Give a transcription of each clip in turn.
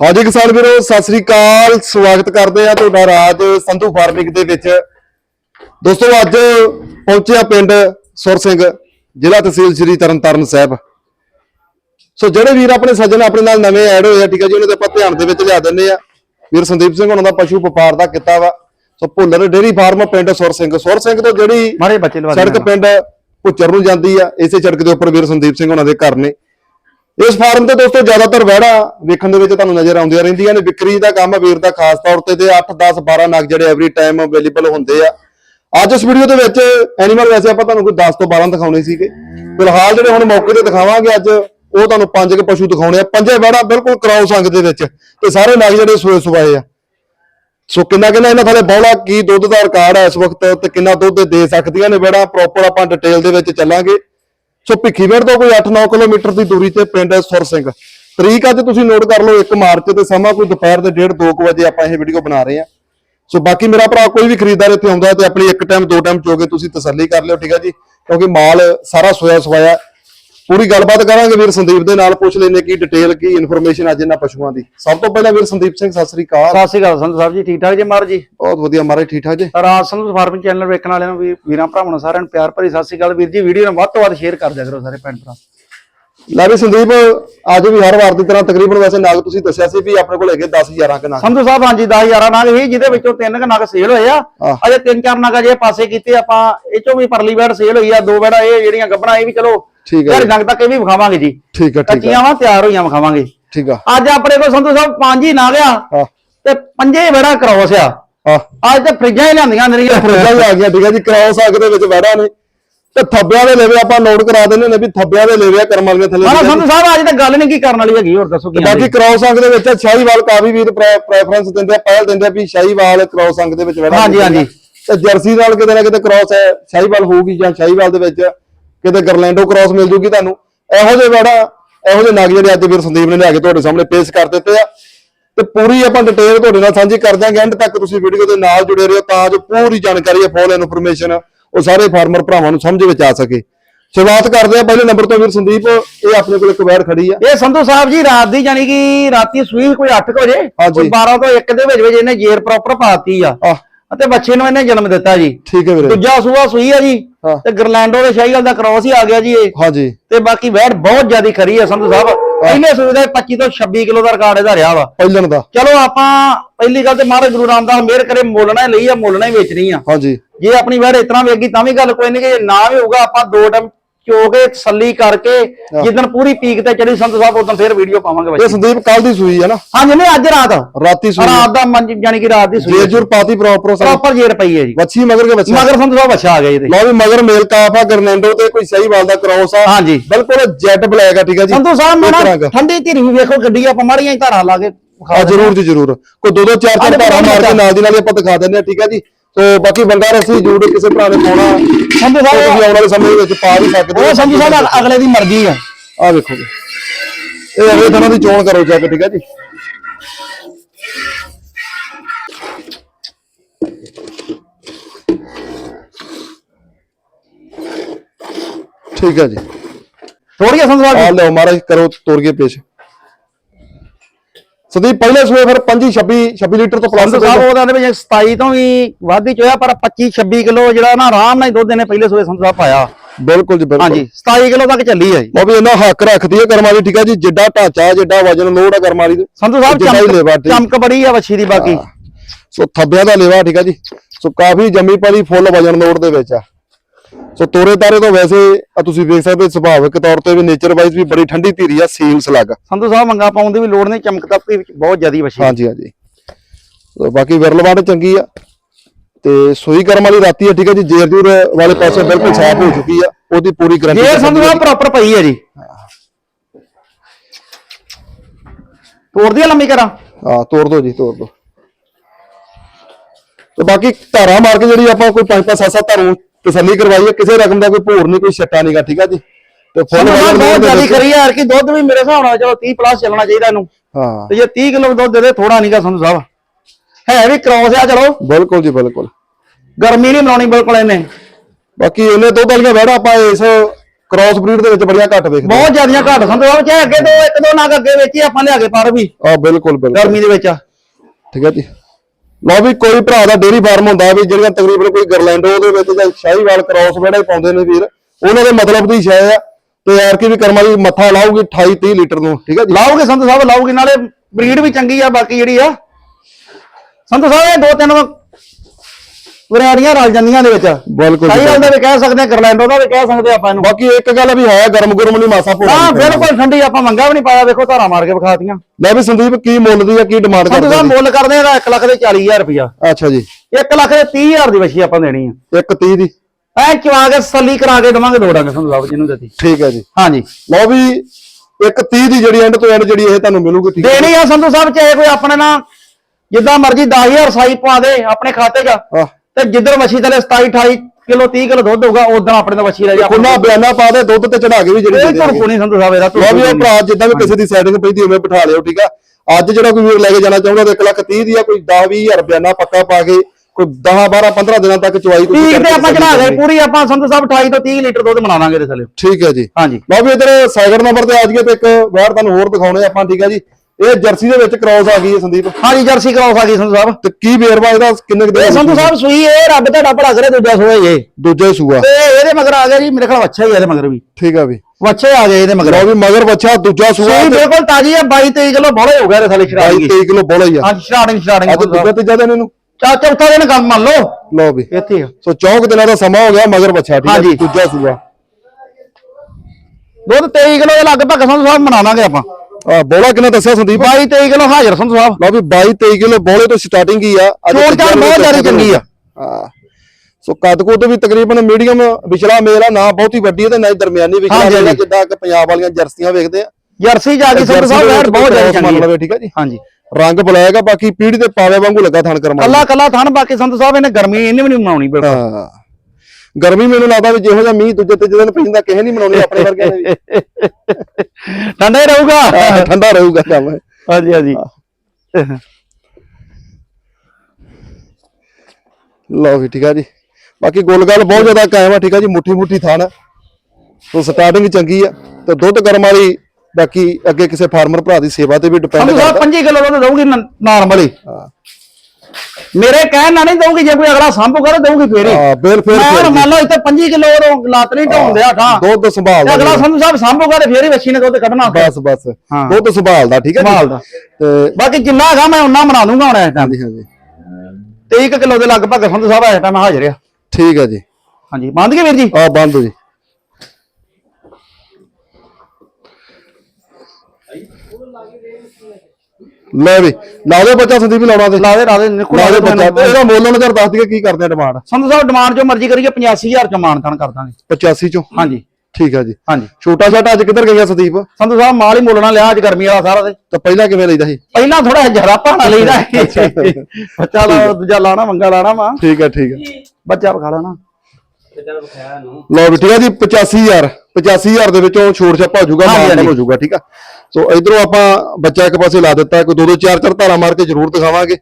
ਹਾਂਜੀ ਕਿਸਾਨ ਵੀਰੋ ਸਤਿ ਸ੍ਰੀ ਅਕਾਲ। ਸਵਾਗਤ ਕਰਦੇ ਆ ਤੁਹਾਡਾ ਰਾਜ ਸੰਧੂ ਫਾਰਮਿੰਗ ਦੇ ਵਿੱਚ। ਦੋਸਤੋ ਅੱਜ ਪਹੁੰਚਿਆ ਪਿੰਡ ਸੁਰ ਸਿੰਘ ਜ਼ਿਲ੍ਹਾ ਤਹਿਸੀਲ ਸ੍ਰੀ ਤਰਨਤਾਰਨ ਸਾਹਿਬ। ਸੋ ਜਿਹੜੇ ਵੀਰ ਆਪਣੇ ਸੱਜਣ ਆਪਣੇ ਨਾਲ ਨਵੇਂ ਐਡ ਹੋਏ ਆ ਠੀਕ ਹੈ ਜੀ ਉਹਨਾਂ ਦੇ ਆਪਾਂ ਧਿਆਨ ਦੇ ਵਿੱਚ ਲਿਆ ਦਿੰਨੇ ਆ ਵੀਰ ਸੰਦੀਪ ਸਿੰਘ ਉਹਨਾਂ ਦਾ ਪਸ਼ੂ ਵਪਾਰ ਦਾ ਕੀਤਾ ਵਾ। ਸੋ ਭੁੱਲਰ ਡੇਰੀ ਫਾਰਮ ਪਿੰਡ ਸੁਰ ਸਿੰਘ। ਸੁਰ ਸਿੰਘ ਤੋਂ ਜਿਹੜੀ ਮਾਰੇ ਬੱਚੇ ਲਵਾ ਸੜਕ ਪਿੰਡ ਭੁੱਚਰ ਨੂੰ ਜਾਂਦੀ ਆ ਇਸੇ ਸੜਕ ਦੇ ਉੱਪਰ ਵੀਰ ਸੰਦੀਪ ਸਿੰਘ ਉਹਨਾਂ ਦੇ ਘਰ ਨੇ। ਇਸ ਫਾਰਮ ਤੇ ਦੋਸਤੋ ਜ਼ਿਆਦਾਤਰ ਵਹਿੜਾ ਵੇਖਣ ਦੇ ਵਿੱਚ ਤੁਹਾਨੂੰ ਨਜ਼ਰ ਆਉਂਦੀਆਂ ਰਹਿੰਦੀਆਂ ਨੇ। ਵਿਕਰੀ ਦਾ ਕੰਮ ਵੀਰ ਦਾ ਖਾਸ ਤੌਰ ਤੇ ਤੇ 8 10 12 ਨਗ ਜਿਹੜੇ ਐਵਰੀ ਟਾਈਮ ਅਵੇਲੇਬਲ ਹੁੰਦੇ ਆ। ਅੱਜ ਇਸ ਵੀਡੀਓ ਦੇ ਵਿੱਚ ਐਨੀਮਲ ਵੈਸੇ ਆਪਾਂ ਤੁਹਾਨੂੰ ਕੋਈ 10 ਤੋਂ 12 ਦਿਖਾਉਣੇ ਸੀਗੇ। ਫਿਲਹਾਲ ਜਿਹੜੇ ਹੁਣ ਮੌਕੇ ਤੇ ਦਿਖਾਵਾਂਗੇ ਅੱਜ, ਉਹ ਤੁਹਾਨੂੰ ਪੰਜ ਕੁ ਪਸ਼ੂ ਦਿਖਾਉਣੇ ਆ। ਪੰਜੇ ਵਹਿੜਾ ਬਿਲਕੁਲ ਕਰਾਉ ਸੰਗ ਦੇ ਵਿੱਚ ਤੇ ਸਾਰੇ ਨਗ ਜਿਹੜੇ ਸੋਏ ਸੁਆਏ ਆ। ਸੋ ਕਿੰਨਾ ਕਿੰਨਾ ਇਹਨਾਂ ਥਲੇ ਬੌਲਾ, ਕੀ ਦੁੱਧ ਦਾ ਰਿਕਾਰਡ ਹੈ ਇਸ ਵਕਤ ਤੇ ਕਿੰਨਾ ਦੁੱਧ ਦੇ ਸਕਦੀਆਂ ਨੇ ਬੜਾ ਪ੍ਰੋਪਰ ਆਪਾਂ ਡਿਟੇਲ ਦੇ ਵਿੱਚ ਚੱਲਾਂਗੇ। ਸੋ ਭਿੱਖੀਵਿੰਡ ਤੋਂ ਕੋਈ 8-9 ਕਿਲੋਮੀਟਰ ਦੀ ਦੂਰੀ ਤੇ ਪਿੰਡ ਹੈ ਸੁਰ ਸਿੰਘ। ਤਰੀਕ ਅੱਜ ਤੁਸੀਂ ਨੋਟ ਕਰ ਲਓ 1 ਮਾਰਚ ਤੇ ਸਮਾਂ, ਕੋਈ ਦੁਪਹਿਰ ਦੇ 1:30 2 ਵਜੇ ਆਪਾਂ ਇਹ ਵੀਡੀਓ ਬਣਾ ਰਹੇ ਹਾਂ। ਸੋ ਬਾਕੀ ਮੇਰਾ ਭਰਾ ਕੋਈ ਵੀ ਖਰੀਦਦਾਰ ਇੱਥੇ ਆਉਂਦਾ ਤੇ ਆਪਣੀ ਇੱਕ ਟਾਈਮ ਦੋ ਟਾਈਮ ਚੋਗੇ ਤੁਸੀਂ ਤਸੱਲੀ ਕਰ ਲਿਓ, ਠੀਕ ਹੈ ਜੀ? ਕਿਉਂਕਿ ਮਾਲ ਸਾਰਾ ਸੋਇਆ ਸਵਾਇਆ ਪੂਰੀ ਗੱਲਬਾਤ ਕਰਾਂਗੇ ਵੀਰ ਸੰਦੀਪ ਦੇ ਨਾਲ ਪੁੱਛ ਲੈਨੇ ਕੀ ਡਿਟੇਲ ਕੀ ਇਨਫੋਰਮੇਸ਼ਨ ਅੱਜ ਇਹਨਾਂ ਪਸ਼ੂਆਂ ਦੀ। ਸਭ ਤੋਂ ਪਹਿਲਾਂ ਵੀਰ ਸੰਦੀਪ ਸਿੰਘ ਸਤਿ ਸ੍ਰੀ ਅਕਾਲ। ਸਤਿ ਸ਼੍ਰੀ ਅਕਾਲ ਸੰਤ ਸਾਹਿਬ ਜੀ ਠੀਕ ਠਾਕ ਜੀ ਮਾਰ ਜੀ? ਬਹੁਤ ਵਧੀਆ ਮਾਰੇ ਠੀਕ ਠਾਕ ਜੀ। ਰਾਜ ਸੰਤ ਫਾਰਮਿੰਗ ਚੈਨਲ ਵੇਖਣ ਵਾਲਿਆਂ ਨੂੰ ਵੀ ਵੀਰਾਂ ਭਰਾਵਾਂ ਨੂੰ ਸਾਰਿਆਂ ਨੂੰ ਪਿਆਰ ਭਰੀ ਸਤਿ ਸ਼੍ਰੀ ਅਕਾਲ। ਵੀਰ ਜੀ ਵੀਡੀਓ ਨੂੰ ਵੱਧ ਤੋਂ ਵੱਧ ਸ਼ੇਅਰ ਕਰ ਦਿਆ ਕਰੋ ਸਾਰੇ ਭੈਣ ਭਰਾ। ਲੈ ਵੀ ਸੰਦੀਪ ਅੱਜ ਵੀ ਹਰ ਵਾਰ ਦੀ ਤਰ੍ਹਾਂ ਤਕਰੀਬਨ ਵੈਸੇ ਨਾਗ ਤੁਸੀਂ ਦੱਸਿਆ ਸੀ ਵੀ ਆਪਣੇ ਕੋਲ ਹੈਗੇ 10 11 ਕੇ ਨਾਗ। ਸੰਧੂ ਸਾਹਿਬ ਹਾਂਜੀ 10 11 ਨਗ ਸੀ ਜਿਹਦੇ ਵਿੱਚੋਂ ਤਿੰਨ ਕ ਨਗ ਸੇਲ ਹੋਏ ਆ। ਅਜੇ ਤਿੰਨ ਚਾਰ ਨਗ ਅਜੇ ਪਾਸੇ ਕੀਤੇ ਆਪਾਂ ਇਹ ਚੋਂ ਵੀ ਪਰਲੀ ਬੈਡ ਸੇਲ ਹੋਈ ਆ ਦੋ ਬੈੜਾ ਇਹ ਜਿਹੜੀਆਂ ਗੱਬਣਾ ਇਹ ਵੀ ਚਲੋ ਠੀਕ ਹੈ ਯਾਰ। ਨਗ ਤੱਕ ਇਹ ਵੀ ਵਿਖਾਵਾਂਗੇ ਜੀ। ਠੀਕ ਹੈ ਠੀਕ ਹੈ ਕੱਚੀਆਂ ਵਾ ਤਿਆਰ ਹੋਈਆਂ ਵਿਖਾਵਾਂਗੇ। ਠੀਕ ਆ। ਅੱਜ ਆਪਣੇ ਕੋਲ ਸੰਧੂ ਸਾਹਿਬ ਪੰਜ ਹੀ ਨਗ ਆ ਹਾਂ। ਤੇ ਪੰਜੇ ਹੀ ਬੈੜਾ ਕ੍ਰੋਸ ਆ। ਹਾਂ। ਅੱਜ ਤੇ ਫਰਿੱਜਾਂ ਹੀ ਲਿਆਂਦੀਆਂ ਮੇਰੀਆਂ ਫਰਿੱਜਾਂ ਵੀ ਆ ਗਿਆ ਠੀਕ ਹੈ ਜੀ। ਕਰਾਉ ਸਾਗ ਦੇ ਵਿੱਚ ਵੜਾ ਨੇ। ਤੇ ਥੱਬਿਆਂ ਦੇ ਲੇਵੇ ਆਪਾਂ ਨੋਟ ਕਰਾ ਦਿੰਦੇ ਨੇ ਵੀ ਥੱਬਿਆਂ ਦੇ ਲੇਵੇ ਆ ਕਰਮ ਵਾਲੀਆਂ ਥੱਲੇ ਹਾਂ ਹੈ। ਸੰਧੂ ਸਾਹਿਬ ਅੱਜ ਤਾਂ ਗੱਲ ਨਹੀਂ ਕੀ ਕਰਨ ਵਾਲੀ ਹੈਗੀ ਹੋਰ ਦੱਸੋ ਕੀ ਬਾਕੀ ਕਰਾਉ ਸੰਗ ਦੇ ਵਿੱਚ ਸ਼ਾਹੀਵਾਲ ਕਾਫੀ ਵੀਰ ਪ੍ਰੈਫਰੈਂਸ ਦਿੰਦੇ ਆ ਪਹਿਲ ਦਿੰਦੇ ਆ ਵੀ ਸ਼ਾਹੀਵਾਲ ਕਰਾਉ ਸੰਗ ਦੇ ਵਿੱਚ ਵੜਾ ਹਾਂਜੀ, ਹਾਂਜੀ। ਤੇ ਜਰਸੀ ਨਾਲ ਕਿਤੇ ਨਾ ਕਿਤੇ ਕ੍ਰਾਸ ਹੈ ਸ਼ਾਹੀਵਾਲ ਹੋਊਗੀ ਜਾਂ ਸ਼ਾਹੀਵਾਲ ਦੇ ਵਿੱਚ ਕਿਤੇ ਗਰਲੈਂਡੋ ਕ੍ਰਾਸ ਮਿਲ ਜੂਗੀ ਤੁਹਾਨੂੰ। ਇਹੋ ਜਿਹੇ ਵੜਾ ਇਹੋ ਜਿਹੇ ਨਗ ਜਿਹੜੇ ਅੱਜ ਵੀਰ ਸੰਦੀਪ ਨੇ ਲਿਆ ਕੇ ਤੁਹਾਡੇ ਸਾਹਮਣੇ ਪੇਸ਼ ਕਰ ਦਿੱਤੇ ਆ। ਤੇ ਪੂਰੀ ਆਪਾਂ ਡਿਟੇਲ ਤੁਹਾਡੇ ਨਾਲ ਸਾਂਝੀ ਕਰ ਦਿਆਂਗੇ ਐਂਡ ਤੱਕ ਤੁਸੀਂ ਵੀਡੀਓ ਦੇ ਨਾਲ ਜੁੜੇ ਰਹੋ ਤਾਂ ਜੋ ਪੂਰੀ ਜਾਣਕਾਰੀ ਹੈ ਫੁੱਲ ਇਨਫੋਰਮੇਸ਼ਨ ਉਹ ਸਾਰੇ ਫਾਰਮਰ ਭਰਾਵਾਂ ਨੂੰ ਸਮਝ ਵਿੱਚ ਆ ਸਕੇ। ਸ਼ੁਰੂਆਤ ਕਰਦੇ ਆ ਪਹਿਲੇ ਨੰਬਰ ਤੋਂ ਵੀਰ ਸੰਦੀਪ ਇਹ ਆਪਣੇ ਕੋਲ ਇੱਕ ਵੈੜ ਖੜੀ ਆ। ਇਹ ਸੰਧੂ ਸਾਹਿਬ ਜੀ ਰਾਤ ਦੀ ਜਾਨੀ ਕਿ ਰਾਤੀ ਸੂਈ ਕੋਈ 8 ਵਜੇ। ਕੋਈ 12 ਤੋਂ 1 ਦੇ ਵਿੱਚ ਵਿੱਚ ਇਹਨੇ ਜੇਰ ਪ੍ਰੋਪਰ ਪਾਤੀ ਆ। ਅਤੇ ਬੱਚੇ ਨੂੰ ਇਹਨੇ ਜਨਮ ਦਿੱਤਾ ਜੀ। ਠੀਕ ਹੈ ਵੀਰੇ। ਦੂਜਾ ਸੂਆ ਸੂਈ ਆ ਜੀ। ਹਾਂ। ਤੇ ਗਰਲੈਂਡੋ ਦੇ ਸ਼ਾਹੀਵਾਲ ਦਾ ਕ੍ਰੋਸ ਹੀ ਆ ਗਿਆ ਜੀ ਇਹ। ਹਾਂਜੀ। ਤੇ ਬਾਕੀ ਵੈਟ ਬਹੁਤ ਜ਼ਿਆਦੀ ਖਰੀ ਆ ਸੰਧੂ ਸਾਹਿਬ। ਸੂਏ ਦਾ 25 ਤੋਂ 26 ਕਿਲੋ ਦਾ ਰਿਕਾਰਡ ਇਹਦਾ ਰਿਹਾ ਵਾ। ਪਹਿਲਣ ਦਾ। ਚਲੋ ਆਪਾਂ ਪਹਿਲੀ ਗੱਲ ਤੇ ਮਹਾਰਾਜ ਗੁਰੂ ਰਾਮਦਾਸ ਮਿਹਰ ਕਰੇ ਮੋਲਣਾ ਹੀ ਲਈ ਆ ਮੋਲਣਾ ਹੀ ਵੇਚਣੀ ਆ। ਹਾਂਜੀ। ਜੇ ਆਪਣੀ ਵੈਰ ਇਤਨਾ ਵੇਗੀ ਤਾਂ ਵੀ ਗੱਲ ਕੋਈ ਨਹੀਂ ਕਿ ਜੇ ਨਾ ਵੀ ਹੋਊਗਾ ਆਪਾਂ ਦੋ ਟਾਈਮ ਚੋ ਕੇ ਤਸੱਲੀ ਕਰਕੇ ਜਿੱਦਣ ਪੂਰੀ ਪੀਕ ਤੇ ਚੜੀ ਸੰਤ ਸਾਹਿਬ ਉਦੋਂ ਫੇਰ ਵੀਡੀਓ ਪਾਵਾਂਗੇ ਇਹ ਸੰਦੀਪ ਕੱਲ ਦੀ ਸੂਈ ਹੈ ਨਾ? ਹਾਂਜੀ ਨਹੀਂ ਅੱਜ ਰਾਤ। ਰਾਤੀ ਸੂਈ ਰਾਤ ਦਾ ਮੰਜ ਯਾਨੀ ਕਿ ਰਾਤ ਦੀ ਸੂਈ ਜੇਜੁਰ ਪਾਤੀ ਪ੍ਰੋਪਰ ਪ੍ਰੋਪਰ ਜੇ ਰੁਪਈ ਹੈ ਜੀ। ਵੱਛੀ ਮਗਰ ਕੇ ਬੱਚਾ ਮਗਰ ਸੰਤ ਸਾਹਿਬ ਅੱਛਾ ਆ ਗਿਆ ਇਹਦੇ। ਲਓ ਵੀ ਮਗਰ ਮੇਲ ਕਾਫ ਆ ਗਰਨੈਂਡੋ ਤੇ ਕੋਈ ਸਹੀ ਵਾਲ ਦਾ ਕ੍ਰੋਸ ਆ। ਹਾਂਜੀ। ਬਿਲਕੁਲ ਜੈਟ ਬਲੈਕ ਆ ਠੀਕ ਆ ਜੀ। ਸੰਤੂ ਸਾਹਿਬ ਮੈਂ। ਠੰਡੀ ਧੀਰੀ ਵੀ ਵੇਖੋ ਗੱਡੀ ਆਪਾਂ ਮਾੜੀਆਂ ਹੀ ਧਾਰਾਂ ਲਾ ਕੇ ਆ ਜਰੂਰ ਜੀ ਜਰੂਰ। ਕੋਈ ਦੋ ਦੋ ਚਾਰ ਚਾਰ ਧਾਰਾਂ ਮਾਰ ਕੇ। ਨਾਲ ਦੀ ਨਾਲ ਆਪਾਂ ਦਿਖਾ ਦਿੰਦੇ ਆ ਠੀਕ ਆ ਜੀ। ਸੋ ਬਾਕੀ ਬੰਦਾ ਰਸੀ ਜੂੜ ਕਿਸੇ ਭਰਾ ਨੇ ਪਾਉਣਾ ਸੰਤੂ ਉਹ ਤੁਸੀਂ ਸਾਹਿਬ ਆਉਣ ਵਾਲੇ ਸਮੇਂ ਦੇ ਵਿੱਚ ਪਾ ਵੀ ਸਕਦੇ ਉਹ ਸੰਤੂ ਸਾਹਿਬ ਅਗਲੇ ਦੀ ਮਰਜ਼ੀ ਆ। ਆ ਵੇਖੋ ਜੀ। ਇਹ ਅਗਲੇ ਦਿਨਾਂ ਦੀ ਚੋਣ ਕਰੋ ਚੈੱਕ ਠੀਕ ਆ ਜੀ। ਠੀਕ ਆ ਜੀ। ਥੋੜੀਆਂ ਸੰਤੂ ਸਾਹਿਬ ਆ ਲਓ ਮਹਾਰਾਜ ਕਰੋ ਤੋੜ ਕੇ ਪੇਸ਼। ਸਦੀਪ ਪਹਿਲੇ ਸੂਏ ਫਿਰ 25 26 26 ਲੀਟਰ ਤੋਂ ਪਲੱਸ ਸਾਹਿਬ ਉਹਦਾ ਦੇ ਵਿੱਚ 27 ਤੋਂ ਵੀ ਵੱਧ ਹੀ ਚੋਇਆ ਪਰ 25 26 ਕਿਲੋ ਜਿਹੜਾ ਨਾ ਆਰਾਮ ਨਾਲ ਹੀ ਦੁੱਧ ਨੇ ਪਹਿਲੇ ਸੂਏ ਸੰਤੂ ਸਾਹਿਬ ਪਾਇਆ। ਬਿਲਕੁਲ ਜੀ ਬਿਲਕੁਲ। ਹਾਂਜੀ 27 ਕਿਲੋ ਤੱਕ ਚੱਲੀ ਹੈ ਜੀ। ਉਹ ਵੀ ਇਹਨਾਂ ਹੱਕ ਰੱਖਦੀ ਹੈ ਕਰਮ ਵਾਲੀ ਠੀਕ ਆ ਜੀ ਜਿੱਡਾ ਢਾਂਚਾ ਜਿੱਡਾ ਵਜਨ ਲੋਡ ਆ ਕਰਮ ਦੀ। ਸੰਤੂ ਸਾਹਿਬ ਹੀ ਲੇਵਾ ਚਮਕ ਠੀਕ। ਚਮਕ ਬੜੀ ਆ ਵੱਛੀ ਦੀ ਬਾਕੀ। ਸੋ ਥੱਬਿਆਂ ਦਾ ਲੇਵਾ ਠੀਕ ਆ ਜੀ। ਸੋ ਕਾਫੀ ਜੰਮੀ ਪਲੀ ਫੁੱਲ ਵਜਨ ਲੋਡ ਦੇ ਵਿੱਚ ਆ। ਸੋ ਤੋਰੇ ਤਾਰੇ ਤੋਂ ਵੈਸੇ ਆ ਤੁਸੀਂ ਵੇਖ ਸਕਦੇ ਹੋ ਸੁਭਾਵਿਕ ਤੌਰ ਤੇ ਵੀ ਨੇਚਰ ਵਾਈਜ਼ ਵੀ ਬੜੀ ਠੰਡੀ ਧੀਰੀ ਆ ਸੀਲਸ ਲੱਗ ਸੰਧੂ ਸਾਹਿਬ ਮੰਗਾ ਪਾਉਣ ਦੀ ਵੀ ਲੋੜ ਨਹੀਂ ਚਮਕ ਤੱਕ ਵਿੱਚ ਬਹੁਤ ਜ਼ਿਆਦੀ ਵਛੀ। ਹਾਂਜੀ ਹਾਂਜੀ। ਬਾਕੀ ਵਿਰਲਵਾੜ ਚੰਗੀ ਆ। ਤੇ ਸੋਈ ਕਰਮ ਵਾਲੀ ਰਾਤੀ ਆ ਠੀਕ ਆ ਜੀ ਜੇਰ ਜੂਰ ਵਾਲੇ ਪਾਸੇ ਬਿਲਕੁਲ ਸਾਫ਼ ਹੋ ਚੁੱਕੀ ਆ ਉਹਦੀ ਪੂਰੀ ਗਰੰਟੀ ਜੇ ਸੰਧੂ ਸਾਹਿਬ ਪ੍ਰੋਪਰ ਪਈ ਹੈ ਜੀ। ਤੋੜਦੀ ਆ ਲੰਮੀ ਕਰਾਂ? ਹਾਂ ਤੋੜ ਦੋ ਜੀ ਤੋੜ ਦੋ। ਤੇ ਬਾਕੀ ਧਾਰਾ ਮਾਰ ਕੇ ਜਿਹੜੀ ਆਪਾਂ ਕੋਈ ਪੰਜ ਪੰਜ ਸੱਤ ਸੱਤ ਧਾਰੂ ਤਸੱਲੀ ਕਰਵਾਈ ਹੈ ਕਿਸੇ ਰਕਮ ਦਾ ਕੋਈ ਭੋਰ ਨਹੀਂ ਕੋਈ ਛੱਟਾ ਨਹੀਂਗਾ ਠੀਕ ਆ ਜੀ? ਤੇ ਫੁੱਲ ਬਹੁਤ ਜ਼ਿਆਦੀ ਕਰੀ ਯਾਰ ਕਿ ਦੁੱਧ ਵੀ ਮੇਰੇ ਹਿਸਾਬ ਨਾਲ ਚਲੋ 30 ਪਲੱਸ ਚੱਲਣਾ ਚਾਹੀਦਾ ਇਹਨੂੰ। ਹਾਂ। ਤੇ ਜੇ 30 ਕਿਲੋ ਦੁੱਧ ਦੇ ਦੇ ਥੋੜਾ ਨਹੀਂਗਾ ਸੰਧੂ ਸਾਹਿਬ ਹੈ ਵੀ ਕ੍ਰੋਸ ਆ ਚਲੋ। ਬਿਲਕੁਲ ਜੀ ਬਿਲਕੁਲ। ਗਰਮੀ ਨਹੀਂ ਮਨਾਉਣੀ ਬਿਲਕੁਲ ਇਹਨੇ। ਬਾਕੀ ਇਹਨੇ ਦੁੱਧ ਵਾਲੀਆਂ ਵੜਾ ਆਪਾਂ ਇਸ ਕ੍ਰਾਸ ਬਰੀਡ ਦੇ ਵਿੱਚ ਬੜੀਆਂ ਘੱਟ ਵੇਖਦੇ ਬਹੁਤ ਜ਼ਿਆਦੀਆਂ ਘੱਟ ਸੰਧੂ ਸਾਹਿਬ ਚਾਹੇ ਅੱਗੇ ਦੋ ਇੱਕ ਦੋ ਨਾਗ ਅੱਗੇ ਵੇਚੀ ਆਪਾਂ ਲਿਆ ਕੇ ਪਰ ਵੀ। ਆ ਬਿਲਕੁਲ ਬਿਲਕੁਲ। ਗਰਮੀ ਦੇ ਵਿੱਚ। ਠੀਕ ਹੈ ਜੀ। ਲਓ ਵੀ ਕੋਈ ਭਰਾ ਦਾ ਡੇਰੀ ਫਾਰਮ ਹੁੰਦਾ ਵੀ ਜਿਹੜੀਆਂ ਤਕਰੀਬਨ ਕੋਈ ਗਰਲੈਂਡੋ ਦੇ ਵਿੱਚ ਜਾਂ ਸ਼ਾਹੀਵਾਲ ਕ੍ਰਾਸ ਬੜਾ ਪਾਉਂਦੇ ਨੇ ਵੀਰ, ਉਹਨਾਂ ਦੇ ਮਤਲਬ ਦੀ ਸ਼ੈ ਆ ਤੇ ਯਾਰ ਕੀ ਵੀ ਕਰਮਾ ਦੀ ਮੱਥਾ ਲਾਊਗੀ 28 30 ਲੀਟਰ ਨੂੰ, ਠੀਕ ਹੈ ਜੀ? ਲਾਓਗੇ ਸੰਤ ਸਾਹਿਬ, ਲਾਓਗੇ, ਨਾਲੇ ਬਰੀਡ ਵੀ ਚੰਗੀ ਆ, ਬਾਕੀ ਜਿਹੜੀ ਆ। ਸੰਤ ਸਾਹਿਬ, ਇਹ ਦੋ ਤਿੰਨ ਵੈਰਾਈਟੀਆਂ ਰਲ ਜਾਂਦੀਆਂ ਦੇ ਵਿੱਚ। ਬਿਲਕੁਲ ਸਹੀ ਗੱਲ ਦਾ ਵੀ ਕਹਿ ਸਕਦੇ ਆ ਗਰਲੈਂਡੋ ਦਾ ਵੀ ਕਹਿ ਸਕਦੇ ਆ ਆਪਾਂ ਇਹਨੂੰ। ਬਾਕੀ ਇੱਕ ਗੱਲ ਵੀ ਹੈ ਗਰਮ ਗੁਰਮ ਨਹੀਂ ਮਾਸਾ ਪੂਰਾ ਹਾਂ ਬਿਲਕੁਲ ਠੰਡੀ ਆਪਾਂ ਮੰਗਾ ਵੀ ਨਹੀਂ ਪਾਇਆ ਵੇਖੋ ਧਾਰਾ ਮਾਰ ਕੇ ਵਿਖਾਤੀਆਂ। ਲੈ ਵੀ ਸੰਦੀਪ ਕੀ ਮੁੱਲ ਦੀ ਆ ਕੀ ਡਿਮਾਂਡ ਕਰਦੇ ਸਾਹਿਬ ਮੁੱਲ ਕਰਦੇ ਆ 1 ਲੱਖ ਦੇ 40000 ਰੁਪਇਆ? ਅੱਛਾ ਜੀ। 1 ਲੱਖ ਦੇ 30000 ਦੀ ਵਛੀ ਆਪਾਂ ਦੇਣੀ ਆ। ਇੱਕ 30 ਦੀ। ਐ ਚਵਾ ਕੇ ਸੱਲੀ ਕਰਾ ਕੇ ਦਵਾਂਗੇ ਦੋੜਾਂਗੇ ਸੰਧੂ ਸਾਹਿਬ ਜਿਹਨੂੰ ਦਿੱਤੀ। ਠੀਕ ਹੈ ਜੀ। ਹਾਂਜੀ ਲਓ ਵੀ ਇੱਕ 30 ਦੀ ਜਿਹੜੀ ਐਂਡ ਤੋਂ ਐਂਡ ਜਿਹੜੀ ਇਹ ਤੁਹਾਨੂੰ ਮਿਲੂਗੀ ਠੀਕ ਦੇਣੀ ਆ ਸੰਧੂ ਸਾਹਿਬ ਚਾਹੇ ਕੋਈ ਆਪਣੇ ਨਾਲ ਜਿੱਦਾਂ ਮਰਜ਼ੀ 10000 ਸਾਈ ਪਵਾ ਦੇ ਆਪਣੇ ਖਾਤੇ 'ਚ। ਤੇ ਜਿੱਧਰ ਵਛੀ ਥਲੇ 27 28 ਕਿਲੋ 30 ਕਿਲੋ ਦੁੱਧ ਹੋਊਗਾ ਉਦੋਂ ਆਪਣੇ ਤੋਂ ਵਛੀ ਲੈ ਜਾ ਖੁੱਲਾ ਬਿਆਨਾ ਪਾ ਦੇ ਦੁੱਧ ਤੇ ਚੜਾ ਕੇ ਵੀ ਜਿਹੜੀ ਇਹ ਦੇ ਧੁਰਕੂ ਨਹੀਂ ਸੰਧੂ ਸਾਹਿਬ ਇਹਦਾ ਲਓ ਵੀ ਉਹ ਭਰਾ ਜਿੱਦਾਂ ਵੀ ਕਿਸੇ ਦੀ ਸੈਟਿੰਗ ਪੈਂਦੀ ਹੋਵੇ ਬਿਠਾ ਲਿਓ ਠੀਕ ਆ। ਅੱਜ ਜਿਹੜਾ ਕੋਈ ਵੀਰ ਲੈ ਕੇ ਜਾਣਾ ਚਾਹੁੰਦਾ ਤਾਂ 1 ਲੱਖ 30 ਦੀ ਆ ਕੋਈ 10 20000 ਬਿਆਨਾ ਪੱਕਾ ਪਾ ਕੇ ਕੋਈ 10 12 15 ਦਿਨਾਂ ਤੱਕ ਚਵਾਈ ਠੀਕ ਤੇ ਆਪਾਂ ਚੜਾ ਗਏ ਪੂਰੀ ਆਪਾਂ ਸੰਧੂ ਸਾਹਿਬ 28 ਤੋਂ 30 ਲੀਟਰ ਦੁੱਧ ਬਣਾ ਲਾਂਗੇ ਇਹਦੇ ਥਲੇ। ਠੀਕ ਹੈ ਜੀ। ਹਾਂਜੀ। ਲਓ ਵੀ ਇਧਰ ਸਾਈਕਲ ਨੰਬਰ ਤੇ ਆ ਜਾਈਏ ਤੇ ਇੱਕ ਵਾਰ ਤੁਹਾਨੂੰ ਹੋਰ ਦਿਖਾਉਣੇ ਆਪਾਂ ਠੀਕ ਆ ਜੀ। ਇਹ ਜਰਸੀ ਦੇ ਵਿੱਚ ਕ੍ਰਾਸ ਆ ਗਈ ਹੈ ਸੰਦੀਪ। ਹਾਂਜੀ ਜਰਸੀ ਕਰਾਉ ਸਾਡੀ ਸੰਧੂ ਸਾਹਿਬ। ਤੇ ਕੀ ਵੇਰਵਾ ਇਹਦਾ? ਕਿੰਨੇ ਕੁ ਇਹ ਦਿਨ ਸੰਧੂ ਸਾਹਿਬ ਸੂਈ ਇਹ ਰੱਬ ਤੁਹਾਡਾ ਭਲਾ ਕਰੇ ਦੂਜਾ ਸੋਏ ਇਹ। ਦੂਜਾ ਸੂਆ। ਤੇ ਇਹਦੇ ਮਗਰ ਆ ਗਿਆ ਜੀ ਮੇਰੇ ਖਿਆਲ ਵੱਛਾ ਹੀ ਆ ਇਹਦੇ ਮਗਰ ਵੀ। ਠੀਕ ਆ ਵੀ। ਵੱਛੇ ਆ ਗਏ ਇਹਦੇ ਮਗਰ। ਲਓ ਵੀ ਮਗਰ ਬੱਚਾ ਦੂਜਾ ਸੂਆ ਸੂਈ ਬਿਲਕੁਲ ਤਾਜੀ ਆ 22 23 ਕਿਲੋ ਬੋਲੇ ਹੋ ਗਿਆ ਇਹਦੇ ਥਲੇ ਛੜਾਈ 23 ਕਿਲੋ ਬੋਲਾ ਹੀ ਆ। ਹਾਂਜੀ ਸਟਾਰਟਿੰਗ ਸਟਾਰਟਿੰਗ ਅੱਜ ਦੂਜਾ ਤੀਜਾ ਦਿਨ ਇਹਨੂੰ। ਚਾ ਚੌਥਾ ਦਿਨ ਕੰਮ ਮੰਨ ਲਓ। ਲਓ ਵੀ। ਇੱਥੇ ਆ। ਸੋ ਚੌਂਕ ਦਿਨਾਂ ਦਾ ਸਮਾਂ ਹੋ ਗਿਆ ਮਗਰ ਬੱਚਾ ਠੀਕ ਆ ਹਾਂਜੀ। ਦੂਜਾ ਸੂਆ। ਦੁੱਧ 23 ਕਿਲੋ ਦੇ ਲਗਭਗ ਸੰਧੂ ਸਾਹਿਬ ਲਾਂਗੇ ਆਪਾਂ। ਆ ਬੋਲਾ ਕਿੰਨਾ ਦੱਸਿਆ ਸੰਦੀਪ? 22 23 ਕਿਲੋ ਹਾਜ਼ਰ ਸੰਧੂ ਸਾਹਿਬ। ਲਓ ਵੀ 22 23 ਕਿਲੋ ਬੋਲੇ ਤੋਂ ਸਟਾਰਟਿੰਗ ਹੀ ਆ। ਛਾੜ ਦਿਨ ਬਹੁਤ ਜ਼ਿਆਦਾ ਚੰਗੀ ਆ। ਹਾਂ। ਸੋ ਕੱਦ ਕੁੱਦ ਵੀ ਤਕਰੀਬਨ ਮੀਡੀਅਮ ਵਿਚਲਾ ਮੇਲ ਆ ਨਾ ਬਹੁਤੀ ਵੱਡੀ ਹੈ ਤੇ ਨਾ ਹੀ ਦਰਮਿਆਨੀ ਵਿਚਲਾ ਮੇਲ। ਜਿੱਦਾਂ ਕਿ ਪੰਜਾਬ ਵਾਲੀਆਂ ਜਰਸੀਆਂ ਵੇਖਦੇ ਆ। ਜਰਸੀ ਜਾ ਕੇ ਸੰਧੂ ਸਾਹਿਬ ਬਹੁਤ ਜ਼ਿਆਦਾ ਚੰਗੀ ਲਵੇ ਠੀਕ ਆ ਜੀ? ਹਾਂਜੀ। ਰੰਗ ਬਲੈਕ ਆ ਬਾਕੀ ਪੀੜੀ ਤੇ ਪਾਵੇ ਵਾਂਗੂ ਲੱਗਾ ਥਣ ਕਰਮਾ ਕੱਲਾ ਕੱਲਾ ਥਣ ਬਾਕੀ ਸੰਧੂ ਸਾਹਿਬ ਇਹਨੇ ਗਰਮੀ ਇਹਨੇ ਵੀ ਨਹੀਂ ਮਨਾਉਣੀ ਬਿਲਕੁਲ। ਹਾਂ ਗਰਮੀ ਮੈਨੂੰ ਲੱਗਦਾ ਵੀ ਜਿਹੋ ਜਿਹਾ ਮੀਂਹ ਦੂਜੇ ਤੀਜੇ ਦਿਨ ਪੈਂਦਾ ਕਿਸੇ ਨਹੀਂ ਮਨਾਉਣੀ ਆਪਣੇ ਵਰਗਿਆਂ ਵੀ। ਠੰਡਾ ਹੀ ਰਹੂਗਾ। ਠੰਡਾ ਰਹੂਗਾ ਕੰਮ। ਹਾਂਜੀ ਹਾਂਜੀ। ਲਓ ਵੀ ਠੀਕ ਆ ਜੀ। ਬਾਕੀ ਗੁੱਲ ਗੱਲ ਬਹੁਤ ਜ਼ਿਆਦਾ ਕਾਇਮ ਆ ਠੀਕ ਆ ਜੀ ਮੁੱਠੀ ਮੁੱਠੀ ਥਾਣ ਆ। ਸੋ ਸਟਾਰਟਿੰਗ ਚੰਗੀ ਆ ਤੇ ਦੁੱਧ ਗਰਮ ਵਾਲੀ ਬਾਕੀ ਅੱਗੇ ਕਿਸੇ ਫਾਰਮਰ ਭਰਾ ਦੀ ਸੇਵਾ ਤੇ ਵੀ ਡਿਪੈਂਡ ਕਰਦਾ। 5 ਕਿਲੋ ਦੁੱਧ ਦਊਗੀ ਨਾਰਮਲੀ। ਹਾਂ। ਮੇਰੇ ਕਹਿਣ ਨਾਲ ਨਹੀਂ ਦਊਗੀ ਜੇ ਕੋਈ ਅਗਲਾ ਸੰਭੂਗਾ ਤਾਂ ਦਊਗੀ ਫੇਰ ਹੀ। ਹਾਂ ਬਿਲ ਫਿਰ ਮੈਂ ਹੁਣ ਮੰਨ ਲਓ ਇੱਥੇ 5 ਕਿਲੋ ਉਹ ਲੱਤ ਨਹੀਂ ਢਾਉਣ ਦਿਆ ਠਾਂ ਦੁੱਧ ਸੰਭਾਲ ਤੇ ਅਗਲਾ ਸੰਧੂ ਸਾਹਿਬ ਸੰਭੂਗਾ ਤੇ ਫੇਰ ਹੀ ਵੱਛੀ ਨੇ ਦੁੱਧ ਕੱਢਣਾ ਬਸ ਬਸ। ਹਾਂ। ਦੁੱਧ ਸੰਭਾਲਦਾ ਠੀਕ ਜੀ? ਸੰਭਾਲਦਾ। ਤੇ ਬਾਕੀ ਜਿੰਨਾ ਹੈਗਾ ਮੈਂ ਉਹਨਾਂ ਬਣਾ ਦੂੰਗਾ ਹੁਣ ਇਸ ਟਾਈਮ ਹਾਂਜੀ ਹਾਂਜੀ। 23 ਕਿਲੋ ਦੇ ਲਗਭਗ ਸੰਧੂ ਸਾਹਿਬ ਇਸ ਟਾਈਮ ਹਾਜ਼ਰ ਆ। ਠੀਕ ਆ ਜੀ। ਹਾਂਜੀ। ਮੰਨ ਗਏ ਵੀਰ ਜੀ? ਆ ਬੰਦ ਹੋ ਜੀ। ਲੈ ਵੀ ਲਾ ਦੇ ਬੱਚਾ ਸੰਦੀਪ ਲਾਉਣਾ ਤੇ। ਲਾ ਦੇ ਲਾ ਦੇ ਨਿਕਲ ਲਾ ਦੇ ਦੇ ਬੱਚਾ। ਇਹਦਾ ਮੁੱਲ ਨਜ਼ਰ ਦੱਸ ਦਈਏ ਕੀ ਕਰਦੇ ਆ ਡਿਮਾਂਡ ਸੰਧੂ ਸਾਹਿਬ ਡਿਮਾਂਡ ਜੋ ਮਰਜ਼ੀ ਕਰੀਏ 85000 ਚ ਮਾਨਤਾਨ ਕਰ ਦਾਂਗੇ। 85 ਚੋਂ? ਹਾਂਜੀ। ਠੀਕ ਆ ਜੀ। ਹਾਂਜੀ। ਛੋਟਾ ਛੋਟਾ ਅੱਜ ਕਿੱਧਰ ਗਿਆ ਸੰਦੀਪ? ਸੰਧੂ ਸਾਹਿਬ ਮਾਲ ਹੀ ਮੁੱਲਣਾ ਲਿਆ ਅੱਜ ਗਰਮੀ ਵਾਲਾ ਸਾਰਾ ਤੇ ਤਾਂ ਪਹਿਲਾਂ ਕਿਵੇਂ ਲਈਦਾ ਸੀ? ਪਹਿਲਾਂ ਥੋੜਾ ਜ਼ਿਆਦਾ ਭਾਣਾ ਲਈਦਾ ਸੀ। ਬੱਚਾ ਲਾ ਦੂਜਾ ਲਾਣਾ ਮੰਗਾ ਲਾਣਾ ਵਾ। ਠੀਕ ਆ ਠੀਕ ਆ। ਬੱਚਾ ਵਿਖਾ ਲੈਣਾ। ਲਓ ਵੀ ਠੀਕ ਆ ਜੀ 85000 85000 ਦੇ ਵਿੱਚੋਂ ਛੋੜ ਛਾਪਾ ਹੋ ਜਾਊਗਾ ਹਾਂਜੀ, ਹਾਂਜੀ। ਹੋ ਜਾਊਗਾ ਠੀਕ ਆ? ਸੋ ਇਧਰੋਂ ਆਪਾਂ ਬੱਚਾ ਇੱਕ ਪਾਸੇ ਲਾ ਦਿੱਤਾ ਕੋਈ ਦੋ ਦੋ ਚਾਰ ਚਾਰ ਧਾਰਾ ਮਾਰ ਕੇ ਜ਼ਰੂਰ ਦਿਖਾਵਾਂਗੇ।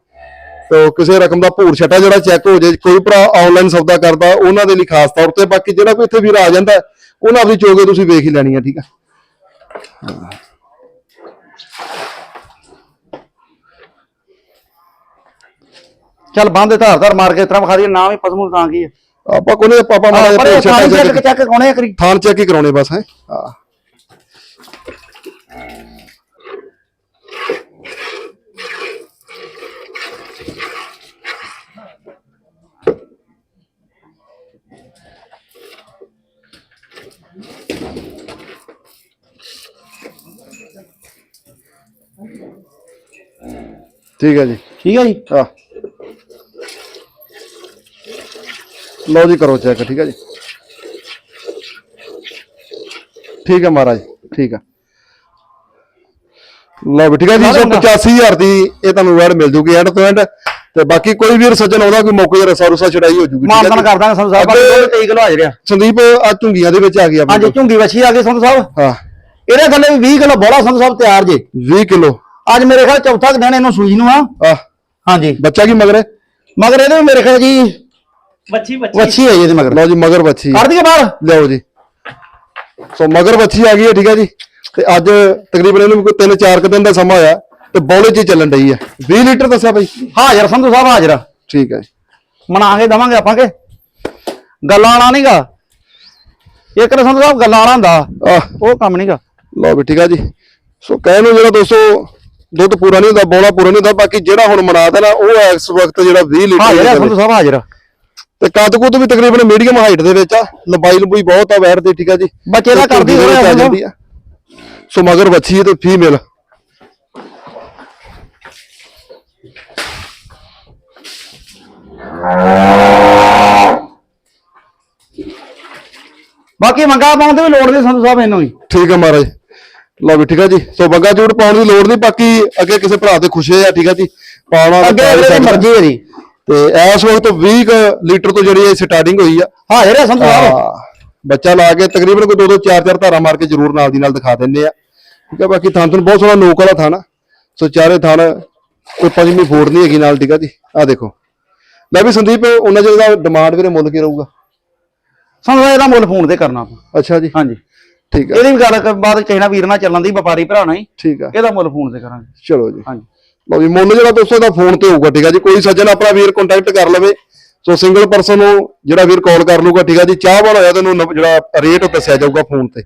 ਤੋ ਕਿਸੇ ਰਕਮ ਦਾ ਭੂਰ ਛਟਾ ਜਿਹੜਾ ਚੈੱਕ ਹੋ ਜੇ ਕੋਈ ਭਰਾ ਆਨਲਾਈਨ ਸੌਦਾ ਕਰਦਾ ਉਹਨਾਂ ਦੇ ਲਈ ਖਾਸ ਤੌਰ ਤੇ ਬਾਕੀ ਜਿਹੜਾ ਕੋਈ ਇੱਥੇ ਵੀਰ ਆ ਜਾਂਦਾ ਹੈ, ਉਹਨਾਂ ਆਪਣੀ ਚੋਗੇ ਤੁਸੀਂ ਵੇਖ ਹੀ ਲੈਣੀ ਆ ਠੀਕ ਆ? ਚੱਲ ਬੰਦ ਧਾਰ ਧਾਰ ਮਾਰ ਕੇ ਇਸ ਤਰ੍ਹਾਂ ਵਿਖਾ ਦਈਏ ਨਾਮ ਹੀ ਪਸਮੂ ਤਾਂ ਕੀ ਹੈ ਆਪਾਂ ਕੋਨੇ ਪਾਪਾ ਜਿਹਾ ਪਰ ਭੂਰ ਛਟਾ ਚੈੱਕ ਚੈੱਕ ਕੋਣੇ ਕਰੀ ਥਾਨ ਚੈੱਕ ਹੀ ਕਰਾਉਣੇ ਬਸ ਹੈ। ਹਾਂ ਠੀਕ ਹੈ ਜੀ। ਠੀਕ ਹੈ ਜੀ। ਆ ਲਓ ਜੀ ਕਰੋ ਚੈੱਕ ਠੀਕ ਹੈ ਜੀ। ਠੀਕ ਹੈ ਮਹਾਰਾਜ ਠੀਕ ਹੈ ਲਓ ਵੀ ਠੀਕ ਹੈ ਜੀ ਸੋ 85000 ਦੀ ਇਹ ਤੁਹਾਨੂੰ ਵੈਡ ਮਿਲ ਜੂਗੀ ਐਂਡ ਤੋਂ ਐਂਡ ਤੇ ਬਾਕੀ ਕੋਈ ਵੀਰ ਸੱਜਣ ਆਉਂਦਾ ਕੋਈ ਮੌਕੇ ਤੇ ਰਸਾ ਰੁਸਾ ਛੜਾਈ ਹੋ ਜੂਗੀ ਮਾਨਤਾਨ? ਕਰ ਦਾਂਗੇ ਸੰਧੂ ਸਾਹਿਬ ਬਾਕੀ ਅੱਗੇ- ਦੁੱਧ 23 ਕਿਲੋ ਆ ਸੰਦੀਪ ਆ ਝੁੰਗੀਆਂ ਦੇ ਵਿੱਚ ਆ ਗਈ ਹਾਂਜੀ ਆਪਣੀ ਝੁੰਗੀ ਵੱਛੀ ਆ ਗਈ ਸੰਧੂ ਸਾਹਿਬ। ਹਾਂ। ਇਹਦੇ ਥੱਲੇ ਵੀ 20 ਕਿਲੋ ਬੋਲਾ ਸੰਧੂ ਸਾਹਿਬ ਤਿਆਰ ਜੇ। 20 ਕਿਲੋ। ਅੱਜ ਮੇਰੇ ਖਿਆਲ ਚੌਥਾ ਦਿਨ ਇਹਨੂੰ ਸੂਈ ਨੂੰ ਆ। ਹਾਂਜੀ। ਬੱਚਾ ਕੀ ਮਗਰ ਮਗਰ ਇਹਦੇ ਵੀ ਮੇਰੇ ਖਿਆਲ ਜੀ ਬੱਚੀ ਬੱਚੀ ਵੱਛੀ ਹੈ ਜੀ ਇਹਦੇ ਮਗਰ। ਲਓ ਜੀ ਮਗਰ ਬੱਚੀ ਕਰ ਦਈਏ ਬਾਹਰ। ਲਿਆਓ ਜੀ। ਸੋ ਮਗਰ ਬੱਚੀ ਆ ਗਈ ਹੈ ਠੀਕ ਹੈ ਜੀ। ਤੇ ਅੱਜ ਤਕਰੀਬਨ ਇਹਨੂੰ ਕੋਈ 3-4 ਕੁ ਦਿਨ ਦਾ ਸਮਾਂ ਹੋਇਆ ਤੇ ਬੌਲੇ 'ਚ ਹੀ ਚੱਲਣ ਡਈ ਹੈ। 20 ਲੀਟਰ ਦੱਸਿਆ ਬਾਈ। ਹਾਜ਼ਰ ਸੰਧੂ ਸਾਹਿਬ ਹਾਜ਼ਰ। ਠੀਕ ਹੈ ਜੀ। ਮਨਾ ਕੇ ਦਵਾਂਗੇ ਆਪਾਂ ਕੇ। ਗੱਲਾਂ ਵਾਲਾ ਨਹੀਂਗਾ ਇੱਕ ਤਾਂ ਸੰਧੂ ਸਾਹਿਬ ਗੱਲਾਂ ਵਾਲਾ ਹੁੰਦਾ। ਆਹ। ਉਹ ਕੰਮ ਨਹੀਂਗਾ ਲਓ ਵੀ ਠੀਕ ਆ ਜੀ। ਸੋ ਕਹਿ ਨੂੰ ਜਿਹੜਾ ਦੋਸਤੋ ਦੁੱਧ ਪੂਰਾ ਨਹੀਂ ਹੁੰਦਾ ਬੋਲਾ ਪੂਰਾ ਨਹੀਂ ਹੁੰਦਾ ਬਾਕੀ ਜਿਹੜਾ ਹੁਣ ਮਨਾ ਦੇਣਾ ਉਹ ਇਸ ਵਕਤ ਜਿਹੜਾ 20 ਲੀਟਰ ਹਾਜ਼ਰ ਹੈ ਗੱਲ ਸੰਧੂ ਸਾਹਿਬ ਹਾਜ਼ਰ। ਤੇ ਕੱਦ ਕੁੱਦ ਵੀ ਤਕਰੀਬਨ ਮੀਡੀਅਮ ਹਾਈਟ ਦੇ ਵਿੱਚ ਆ। ਲੰਬਾਈ ਲੰਬੂਈ ਬਹੁਤ ਆ ਵੈਰ ਦੀ ਠੀਕ ਆ ਜੀ। ਬੱਚੇ ਦਾ ਕਰਦੀ ਹੋਇਆ ਆ ਜਾਂਦੀ ਆ। ਸੋ ਮਗਰ ਬੱਚੀ ਹੈ ਤੇ ਫੀਮੇਲ ਬਾਕੀ ਮੰਗਾ ਪਾਉਣ ਦੀ ਵੀ ਲੋੜ ਨਹੀਂ ਸੰਧੂ ਸਾਹਿਬ ਇਹਨੂੰ ਹੀ ਠੀਕ ਆ ਮਹਾਰਾਜ। ਲਓ ਵੀ ਠੀਕ ਆ ਜੀ। ਸੋ ਬੱਗਾ ਜੂੜ ਪਾਉਣ ਦੀ ਲੋੜ ਨਹੀਂ ਬਾਕੀ ਅੱਗੇ ਕਿਸੇ ਭਰਾ ਤੇ ਖੁਸ਼ੇ ਆ ਠੀਕ ਆ ਜੀ। ਪਾਉਣਾ ਅੱਗੇ ਹੀ ਅਗਲੇ ਦੀ। ਮਰਜ਼ੀ ਹੈ ਜੀ। ਤੇ ਇਸ ਵਕਤ 20 ਕੁ ਲੀਟਰ ਤੋਂ ਜਿਹੜੀ ਇਹ ਸਟਾਰਟਿੰਗ ਹੋਈ ਆ। ਹੈ ਸੰਧੂ ਸਾਹਿਬ। ਹਾਂ, ਬੱਚਾ ਲਾ ਕੇ ਤਕਰੀਬਨ ਕੋਈ ਦੋ ਦੋ ਚਾਰ ਚਾਰ ਧਾਰਾ ਮਾਰ ਕੇ ਜ਼ਰੂਰ ਨਾਲ ਦੀ ਨਾਲ ਦਿਖਾ ਦਿੰਦੇ ਆ। ਠੀਕ ਆ ਬਾਕੀ ਥਾਂ ਤੁਹਾਨੂੰ ਬਹੁਤ ਸੋਹਣਾ ਨੋਕ ਵਾਲਾ ਥਾਂ ਆ। ਸੋ ਚਾਰੇ ਥਾਂ ਕੋਈ ਪੰਜਵੀਂ ਫੋੜ ਨਹੀਂ ਹੈਗੀ ਨਾਲ ਠੀਕ ਆ ਜੀ। ਆ ਦੇਖੋ। ਲੈ ਵੀ ਸੰਦੀਪ ਉਹਨਾਂ ਜਿਹੜਾ ਡਿਮਾਂਡ ਵੀਰੇ ਮੁੱਲ ਕੀ ਰਹੂਗਾ? ਸੰਧੂ ਸਾਹਿਬ ਇਹਦਾ ਮੁੱਲ ਫੋਨ ਤੇ ਕਰਨਾ ਆਪਾਂ। ਅੱਛਾ ਜੀ। ਹਾਂਜੀ। ਠੀਕ ਆ। ਇਹਦੀ ਵੀ ਗੱਲ ਕਿਸੇ ਨਾਲ ਵੀਰ ਨਾਲ ਚੱਲਣ ਦੀ ਵਪਾਰੀ ਭਰਾ ਨਾਲ ਹੀ। ਠੀਕ ਆ। ਇਹਦਾ ਮੁੱਲ ਫੋਨ ਤੇ ਕਰਾਂਗੇ। ਚਲੋ ਜੀ। ਹਾਂਜੀ। ਲਓ ਜੀ ਮੁੱਲ ਜਿਹੜਾ ਦੋਸਤੋ ਦਾ ਫੋਨ ਤੇ ਹੋਊਗਾ ਠੀਕ ਆ ਜੀ। ਕੋਈ ਸੱਜਣ ਆਪਣਾ ਵੀਰ ਕੰਟੈਕਟ ਕਰ ਲਵੇ। ਸੋ ਸਿੰਗਲ ਪਰਸਨ ਨੂੰ ਜਿਹੜਾ ਵੀਰ ਕਾਲ ਕਰ ਲੂਗਾ ਠੀਕ ਆ ਜੀ। ਚਾਹ ਹੋਇਆ ਤੈਨੂੰ ਜਿਹੜਾ ਰੇਟ ਦੱਸਿਆ ਜਾਊਗਾ ਫੋਨ ਤੇ।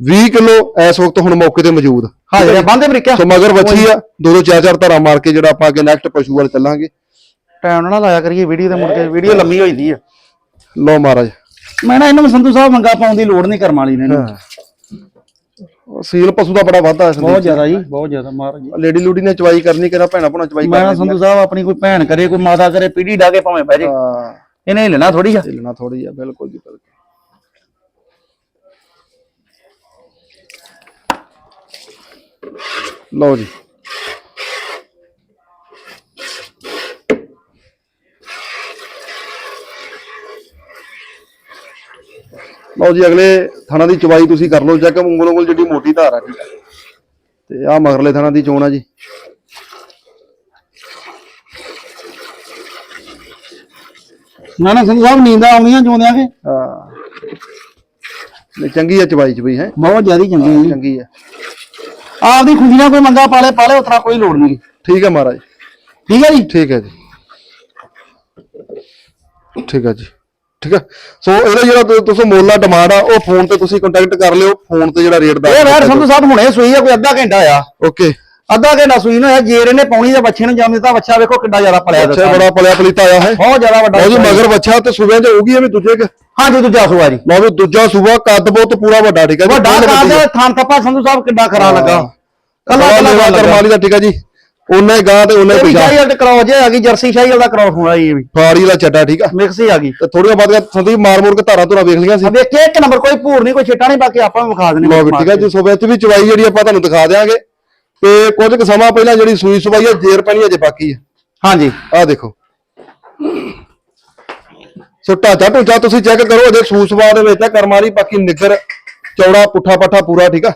20 ਕਿਲੋ ਇਸ ਵਕਤ ਹੁਣ ਮੌਕੇ ਤੇ ਮੌਜੂਦ। ਹੈ ਬੰਦੇ ਅਮਰੀਕਾ ਸੋ ਮਗਰ ਬੱਚੀ ਆ ਦੋ ਦੋ ਚਾਰ ਚਾਰ ਧਾਰਾ ਮਾਰ ਕੇ ਜਿਹੜਾ ਆਪਾਂ ਅੱਗੇ ਨੈਕਸਟ ਪਸ਼ੂ ਵੱਲ ਚੱਲਾਂਗੇ। ਟਾਈਮ ਨਾਲ ਲਾਇਆ ਕਰੀਏ ਵੀਡੀਓ ਤੇ ਮੁੜ ਕੇ। ਵੀਡੀਓ ਲੰਮੀ ਹੋ ਜਾਂਦੀ ਆ। ਲਓ ਮਹਾਰਾਜ। ਮੈਂ ਨਾ ਇਹਨੂੰ ਸੰਧੂ ਸਾਹਿਬ ਮੰਗਾ ਪਾਉਣ ਦੀ ਲੋੜ ਨਹੀਂ ਕਰਮ ਵਾਲੀ ਨੇ ਇਹਨੂੰ। ਸੀਲ ਪਸ਼ੂ ਦਾ ਬੜਾ ਵਾਧਾ ਹੈ ਬਹੁਤ ਜ਼ਿਆਦਾ ਜੀ ਬਹੁਤ ਜ਼ਿਆਦਾ ਮਾਰ ਜੀ। ਲੇਡੀ ਲੂਡੀ ਨੇ ਚਵਾਈ ਕਰਨੀ ਕਿਹੜਾ ਭੈਣਾ ਭਣਾ ਚਵਾਈ ਮੈਂ ਕਰਨੀ ਸੰਧੂ ਸਾਹਿਬ ਆਪਣੀ ਕੋਈ ਭੈਣ ਕਰੇ ਕੋਈ ਮਾਤਾ ਕਰੇ ਪੀੜੀ ਡਾ ਕੇ ਭਾਵੇਂ ਬਹਿ ਜੇ। ਹਾਂ। ਇਹਨੇ ਲੈਣਾ ਥੋੜੀ ਆ। ਢਿੱਲਣਾ ਥੋੜੀ ਆ ਬਿਲਕੁਲ ਜੀ ਬਿਲਕੁਲ। ਲਓ ਜੀ। ਲਓ ਜੀ ਅਗਲੇ ਥਾਣਾ ਦੀ ਚਵਾਈ ਤੁਸੀਂ ਕਰ ਲਓ ਚੈੱਕ ਉਂਗਲ ਜਿਹੜੀ ਮੋਟੀ ਧਾਰ ਆ। ਠੀਕ ਆ ਤੇ ਆ ਮਗਰਲੇ ਥਾਣਾ ਦੀ ਚੋਣ ਆ ਜੀ। ਨਾ ਨਾ ਸੰਧੂ ਸਾਹਿਬ ਨੀਂਦਾਂ ਆਉਂਦੀਆਂ ਜੋਂਦਿਆਂ ਕੇ? ਹਾਂ। ਨਹੀਂ ਚੰਗੀ ਆ ਚਵਾਈ ਚ ਬਈ ਹੈ। ਬਹੁਤ ਜ਼ਿਆਦੀ ਚੰਗੀ ਜੀ। ਚੰਗੀ ਆ। ਆਪਦੀ ਖੁਸ਼ੀ ਨਾਲ ਕੋਈ ਮੰਗਾ ਪਾਲੇ ਪਾਲੇ ਉਤਰਾ ਕੋਈ ਲੋੜ ਨਹੀਂ। ਠੀਕ ਹੈ ਮਹਾਰਾਜ। ਠੀਕ ਹੈ ਜੀ? ਠੀਕ ਹੈ ਜੀ। ਠੀਕ ਹੈ ਜੀ। ਠੀਕ ਹੈ? ਸੋ ਇਹਦਾ ਜਿਹੜਾ ਤੁਸੀਂ ਮੁੱਲ ਆ ਡਿਮਾਂਡ ਆ ਉਹ ਫੋਨ ਤੇ ਤੁਸੀਂ ਕੰਟੈਕਟ ਕਰ ਲਿਓ ਫੋਨ ਤੇ ਜਿਹੜਾ ਰੇਟ ਇਹ ਵੈਰ ਸੰਧੂ ਸਾਹਿਬ ਹੁਣੇ ਸੂਈ ਆ ਕੋਈ ਅੱਧਾ ਘੰਟਾ ਆ। ਓਕੇ ਅੱਧਾ ਘੰਟਾ ਸੂਈ ਨੂੰ ਜੇਰ ਇਹਨੇ ਪਾਉਣੀ ਦੇ ਬੱਚੇ ਨੂੰ ਜੰਮ ਦਿੱਤਾ ਬੱਚਾ ਵੇਖੋ ਕਿੱਡਾ ਜ਼ਿਆਦਾ ਪਲਿਆ ਅੱਛਾ ਦਿੱਤਾ। ਬੜਾ ਪਲਿਆ ਪਲੀਤਾ ਆਇਆ ਹੈ? ਬਹੁਤ ਜ਼ਿਆਦਾ ਵੱਡਾ ਜੀ ਮਗਰ ਬੱਚਾ ਤੇ ਸੂਬਿਆਂ ਚ ਹੋਊਗੀ ਇਹ ਵੀ ਦੂਜੇ ਕਿ? ਹਾਂਜੀ ਦੂਜਾ ਸੂਆ ਜੀ। ਲਓ ਵੀ ਦੂਜਾ ਸੂਬਾ ਕੱਦ ਬਹੁਤ ਪੂਰਾ ਵੱਡਾ ਠੀਕ ਹੈ ਜੀ? ਵੱਡਾ ਆ। ਥਾਨ ਥੱਪਾ ਸੰਧੂ ਸਾਹਿਬ ਕਿੱਡਾ ਖਰਾ ਲੱਗਾ। ਕੱਲਾ ਕੱਲਾ ਕਰਮਾਲੀ ਦਾ ਠੀਕ ਹੈ ਜੀ? ਉਹਨਾਂ ਹੀ ਗਾਂ ਤੇ ਉਹਨਾਂ ਇਹ ਹੀ ਵੀ ਪਿਛਾ ਸ਼ਾਹੀ ਵਾਲੀ ਕ੍ਰੋਸ ਜੇ ਆ ਗਈ ਜਰਸੀ ਸ਼ਾਹੀ ਵਾਲਾ ਕ੍ਰੋਸ ਹੋਣਾ ਜੀ ਇਹ ਵੀ। ਫਾੜੀ ਦਾ ਚੱਡਾ ਠੀਕ ਆ? ਮਿਕਸ ਹੀ ਆ ਗਈ। ਤੇ ਥੋੜੀਆਂ ਬਾਅਦ ਸੰਦੀਪ ਮਾਰ ਮੋੜ ਕੇ ਧਾਰਾ ਧੁਰਾ ਵੇਖ ਲਈਆਂ ਸੀ। ਆ ਵੇਖੇ ਇੱਕ ਨੰਬਰ ਕੋਈ ਭੂਰ ਨਹੀਂ ਕੋਈ ਛਿੱਟਾ ਨਹੀਂ ਬਾਕੀ ਆਪਾਂ ਵਿਖਾ ਲਓ ਵੀ ਠੀਕ ਹੈ ਜੀ ਸੂਬੇ ਚ ਵੀ ਚਵਾਈ ਜਿਹੜੀ ਆਪਾਂ ਤੁਹਾਨੂੰ ਦਿਖਾ ਦਿਆਂਗੇ। ਤੇ ਕੁਝ ਕੁ ਸਮਾਂ ਪਹਿਲਾਂ ਜਿਹੜੀ ਸੂਈ ਸਵਾਈ ਹੈ ਜੇਰ ਪੈਣੀ ਅਜੇ ਬਾਕੀ ਹੈ ਹਾਂਜੀ। ਆਹ ਦੇਖੋ। ਸੋ ਢਾਂਚਾ ਢੂਚਾ ਤੁਸੀਂ ਚੈੱਕ ਕਰੋ ਅਜੇ ਸੂਸਵਾ ਦੇ ਵਿੱਚ ਆ ਕਰਮਾਲੀ ਬਾਕੀ ਨਿੱਗਰ ਚੌੜਾ ਪੁੱਠਾ ਪੱਠਾ ਪੂਰਾ ਠੀਕ ਆ?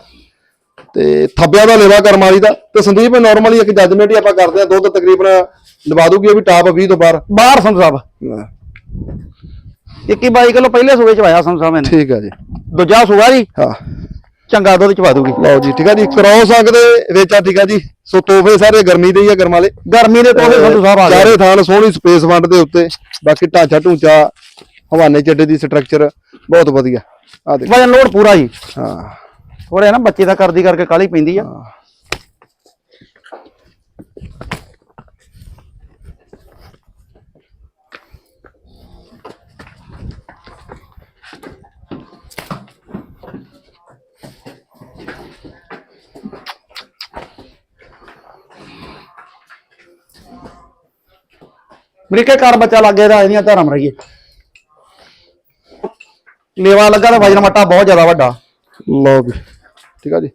ਤੇ ਥੱਬਿਆਂ ਦਾ ਲੇਵਾ ਕਰਮਾਲੀ ਦਾ। ਤੇ ਸੰਦੀਪ ਨਾਰਮਲੀ ਇੱਕ ਜੱਜਮੈਂਟ ਹੀ ਆਪਾਂ ਕਰਦੇ ਆ ਦੁੱਧ ਤਕਰੀਬਨ ਲਵਾ ਦੂਗੀ ਇਹ ਵੀ ਟਾਪ 20 ਤੋਂ ਬਾਹਰ। ਬਾਹਰ ਸੰਧੂ ਸਾਹਿਬ। 21 22 ਕਿਲੋ ਪਹਿਲੇ ਸੂਏ ਚ ਵਾਇਆ ਸੰਧੂ ਸਾਹਿਬ ਨੇ ਠੀਕ ਆ ਜੀ। ਦੂਜਾ ਸੂਆ ਜੀ? ਹਾਂ। ਚੰਗਾ ਦੁੱਧ ਚਵਾ ਦੂਗੀ। ਲਓ ਜੀ ਠੀਕ ਆ ਜੀ। ਕ੍ਰੋਸ ਅੰਗ ਦੇ ਵਿੱਚ ਆ ਠੀਕ ਆ ਜੀ। ਸੋ ਤੋਹਫੇ ਸਾਰੇ ਗਰਮੀ ਦੇ ਹੀ ਆ ਗਰਮਾਲੇ ਗਰਮੀ ਦੇ ਤੋਹਫੇ ਸੰਧੂ ਸਾਹਿਬ ਆ ਗਏ। ਚਾਰੇ ਥਾਨ ਸੋਹਣੀ ਸਪੇਸ ਵੰਡ ਦੇ ਉੱਤੇ। ਬਾਕੀ ਢਾਂਚਾ ਢੂੰਚਾ ਹਵਾਨੇ ਚੱਡੇ ਦੀ ਸਟਰਕਚਰ ਬਹੁਤ ਵਧੀਆ। ਆ ਦੇਖੋ। ਵਜਨ ਲੋਡ ਪੂਰਾ ਜੀ। ਹਾਂ। ਥੋੜੇ ਨਾ ਬੱਚੇ ਦਾ ਕਰਦੀ ਕਰਕੇ ਕਾਲੀ ਪੈਂਦੀ ਆ। ਬਰੀਕੇ ਘਰ ਬੱਚਾ ਲੱਗੇ ਦਾ ਇਹਦੀਆਂ ਧਰਮ ਰਹੀਏ ਲੇਵਾ ਲੱਗਾ ਤਾਂ ਵਜਨ ਮੱਟਾ ਬਹੁਤ ਜ਼ਿਆਦਾ ਵੱਡਾ। ਵੀ ਠੀਕ ਆ ਜੀ?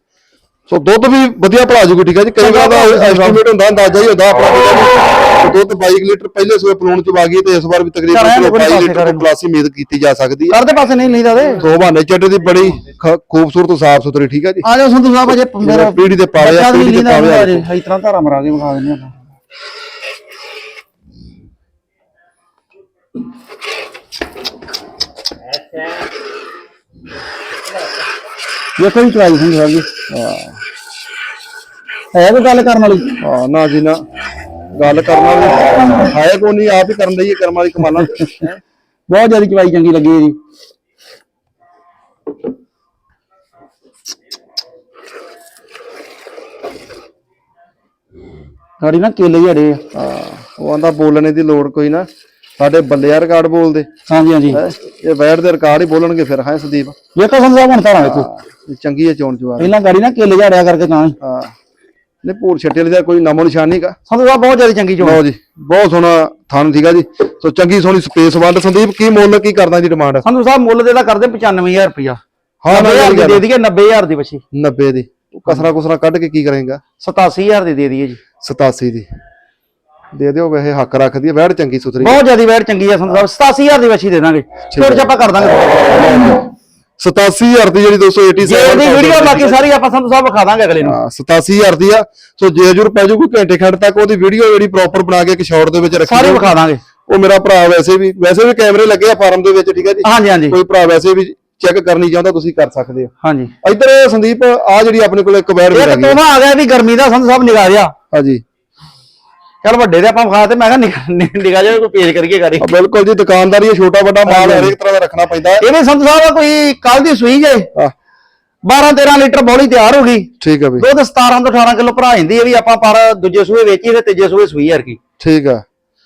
ਸੋ ਦੁੱਧ ਵੀ ਵਧੀਆ ਭਲਾ ਜੂਗੀ ਠੀਕ ਆ ਜੀ? ਕਈ ਵਾਰ ਦਾ ਐਸਟੀਮੇਟ ਹੁੰਦਾ ਅੰਦਾਜ਼ਾ ਹੀ ਹੁੰਦਾ ਆਪਣਾ ਆ। ਦੁੱਧ 22 ਲੀਟਰ ਪਹਿਲੇ ਸੂਏ ਪਲੂਣ ਚ ਵਾ ਗਈ ਤੇ ਇਸ ਵਾਰ ਵੀ ਤਕਰੀਬਨ ਐਨ 22 ਪਾਸੇ ਲੀਟਰ। ਤੋਂ ਪਲੱਸ ਹੀ ਉਮੀਦ ਕੀਤੀ ਜਾ ਸਕਦੀ ਹੈ। ਕਰਦੇ ਪਾਸੇ ਨਹੀਂ ਲੈਂਦਾ ਦੇ ਸੋ ਬਹਾਨੇ ਚੱਡੇ ਦੀ ਬੜੀ ਖੂਬਸੂਰਤ ਸਾਫ਼ ਸੁਥਰੀ ਠੀਕ ਆ ਜੀ? ਆ ਜਾਓ ਸੰਧੂ ਸਾਹਿਬ ਅਜੇ ਮੇਰਾ ਪੀੜੀ ਦੇ ਪਾਲੇ ਆ, ਪੀੜੀ ਦੇ ਪਾਲੇ ਆ। ਅਜੇ ਇਸ ਤਰ੍ਹਾਂ ਧਾਰਾ ਮਰਾ ਕੇ ਵਿਖਾ ਦਿੰਦੇ ਆਪਾਂ। ਵੇਖੋ ਜੀ ਚਵਾਈ ਸਿੰਘ ਸਾਹਿਬ ਜੀ ਹੈ ਕੋਈ ਗੱਲ ਕਰਨ ਵਾਲੀ? ਹਾਂ ਨਾ ਜੀ ਨਾ। ਗੱਲ ਕਰਨਾ ਵੀ ਹੈ ਕੋਈ ਨਹੀਂ ਆਪ ਹੀ ਕਰਨ ਇਹ ਕਰਮਾਂ ਦੀ ਕਮਾਲਾਂ ਹੈਂ। ਬਹੁਤ ਜ਼ਿਆਦਾ ਚਵਾਈ ਚੰਗੀ ਲੱਗੀ ਹੈ ਜੀ ਗਾੜੀ ਨਾ ਕੇਲੇ ਜੜੇ ਆ। ਹਾਂ ਉਹ ਆਂਦਾ ਬੋਲਣੇ ਦੀ ਲੋੜ ਕੋਈ ਨਾ। ਸਾਡੇ ਬੱਲਿਆ ਰਿਕਾਰਡ ਬੋਲਦੇ। ਹਾਂਜੀ ਹਾਂਜੀ। ਹੈਂ। ਇਹ ਬੈਠ ਦੇ ਰਿਕਾਰਡ ਹੀ ਬੋਲਣਗੇ ਫਿਰ ਹੈ ਸੰਦੀਪ? ਵੇਖੋ ਸੰਧੂ ਸਾਹਿਬ ਹੁਣ ਤਾਂ ਵੇਖੋ ਇਹ ਚੰਗੀ ਹੈ ਚੋਣ ਜਵਾਰ ਪਹਿਲਾਂ ਗਾੜੀ ਨਾ ਕੇਲੇ ਝਾੜਿਆ ਕਰਕੇ ਤਾਂ। ਹੀ। ਹਾਂ ਨੇ ਭੂਰ ਛੱਟੇ ਵਾਲੀ ਦਾ ਕੋਈ ਨਾਮੋ ਨਿਸ਼ਾਨ ਨਹੀਂਗਾ ਸੰਧੂ ਸਾਹਿਬ ਬਹੁਤ ਜ਼ਿਆਦਾ ਚੰਗੀ ਚੋਣ। ਲਓ ਜੀ ਬਹੁਤ ਸੋਹਣਾ ਥਣ ਸੀਗਾ ਜੀ। ਸੋ ਚੰਗੀ ਸੋਹਣੀ ਸਪੇਸ ਵੰਡ। ਸੰਦੀਪ ਕੀ ਮੁੱਲ ਕੀ ਕਰਦਾ ਜੀ ਡਿਮਾਂਡ ਸੰਧੂ ਸਾਹਿਬ ਮੁੱਲ ਦੇ ਦਾ ਕਰਦੇ 95000 ਰੁਪਇਆ। ਹਾਂ ਨਾ 90000 ਦੀ ਦੇ ਦਈਏ 90000 ਦੀ ਬੱਚੀ। 90 ਦੀ। ਤੂੰ ਕਸਰਾ ਕੁਸਰਾ ਕੱਢ ਕੇ ਕੀ ਕਰੇਗਾ? 87000 ਦੀ ਦੇ ਦਈਏ ਜੀ। 87 ਦੀ। ਦੇ ਦਿਓ ਵੈਸੇ ਹੱਕ ਰੱਖਦੀ ਹੈ ਵੈੜ ਚੰਗੀ ਸੁਥਰੀ ਬਹੁਤ ਜ਼ਿਆਦਾ ਵੈਟ ਚੰਗੀ ਆ ਸੰਧੂ ਸਾਹਿਬ। 87000 ਦੀ ਬੱਚੀ ਦੇ ਦਾਂਗੇ। ਛੋੜ ਛਾਪਾ ਕਰ ਦਾਂਗੇ। 87000 ਦੀ ਜਿਹੜੀ 287 ਜੇ ਦੀ ਵੀਡੀਓ ਬਾਕੀ ਸਾਰੀ ਆਪਾਂ ਸੰਧੂ ਸਾਹਿਬ ਵਿਖਾ ਦਾਂਗੇ ਅਗਲੇ ਨੂੰ। ਹਾਂ 87000 ਦੀ ਆ। ਸੋ ਜੇ ਜੁਰ ਪੈ ਜੂ ਕੋਈ ਘੰਟੇ ਖੰਡ ਤੱਕ ਉਹਦੀ ਵੀਡੀਓ ਜਿਹੜੀ ਪ੍ਰੋਪਰ ਬਣਾ ਕੇ ਇੱਕ ਸ਼ਾਰਟ ਦੇ ਵਿੱਚ ਰੱਖੀ ਸਾਰੇ। ਵਿਖਾ ਦਾਂਗੇ। ਉਹ ਮੇਰਾ ਭਰਾ ਵੈਸੇ ਵੀ ਵੈਸੇ ਵੀ ਕੈਮਰੇ ਲੱਗੇ ਆ ਫਾਰਮ ਦੇ ਵਿੱਚ ਠੀਕ ਹੈ ਜੀ? ਹਾਂਜੀ ਹਾਂਜੀ। ਕੋਈ ਭਰਾ ਵੈਸੇ ਵੀ ਚੈੱਕ ਕਰਨੀ ਚਾਹੁੰਦਾ ਤੁਸੀਂ ਕਰ ਸਕਦੇ ਹੋ। ਹਾਂਜੀ। ਇੱਧਰ ਸੰਦੀਪ ਆ ਜਿਹੜੀ ਆਪਣੇ ਕੋਲ ਇੱਕ ਬੈੜ ਵੀ ਇੱਕ ਹੈਗੀ ਆ। ਤੋਹਫਾ ਆ ਗਿਆ ਵੀ ਗਰਮੀ ਦਾ ਸੰਧੂ ਸਾਹਿਬ ਨਿਗਾਹ ਜਿਹਾ। ਹਾਂਜੀ। ਚੱਲ ਵੱਡੇ ਦੇ ਆਪਾਂ ਵਿਖਾ ਤੇ ਮੈਂ ਕਿਹਾ ਨਿਗਾਹ ਜਿਹਾ ਕੋਈ ਪੇਜ ਕਰੀਏ ਗਾੜੀ। ਬਿਲਕੁਲ ਜੀ ਦੁਕਾਨਦਾਰੀ ਹੈ ਛੋਟਾ ਵੱਡਾ ਮਾਲ। ਹਰੇਕ ਤਰ੍ਹਾਂ ਦਾ ਰੱਖਣਾ ਪੈਂਦਾ ਹੈ। ਇਹ ਵੀ ਸੰਧੂ ਸਾਹਿਬ ਕੋਈ ਕੱਲ ਦੀ ਸੂਈ ਜੇ। ਆ 12 13 ਲੀਟਰ ਬੋਲੀ ਤਿਆਰ ਹੋ ਗਈ। ਠੀਕ ਹੈ ਬਈ ਦੁੱਧ 17 ਤੋਂ 18 ਕਿਲੋ ਭਰਾ ਜਾਂਦੀ ਹੈ ਵੀ ਆਪਾਂ ਪਰ ਦੂਜੇ ਸੂਏ ਵੇਚੀ ਤੇ ਤੀਜੇ ਸੂਏ ਸੂਈ ਯਾਰ ਕੀ ਠੀਕ ਆ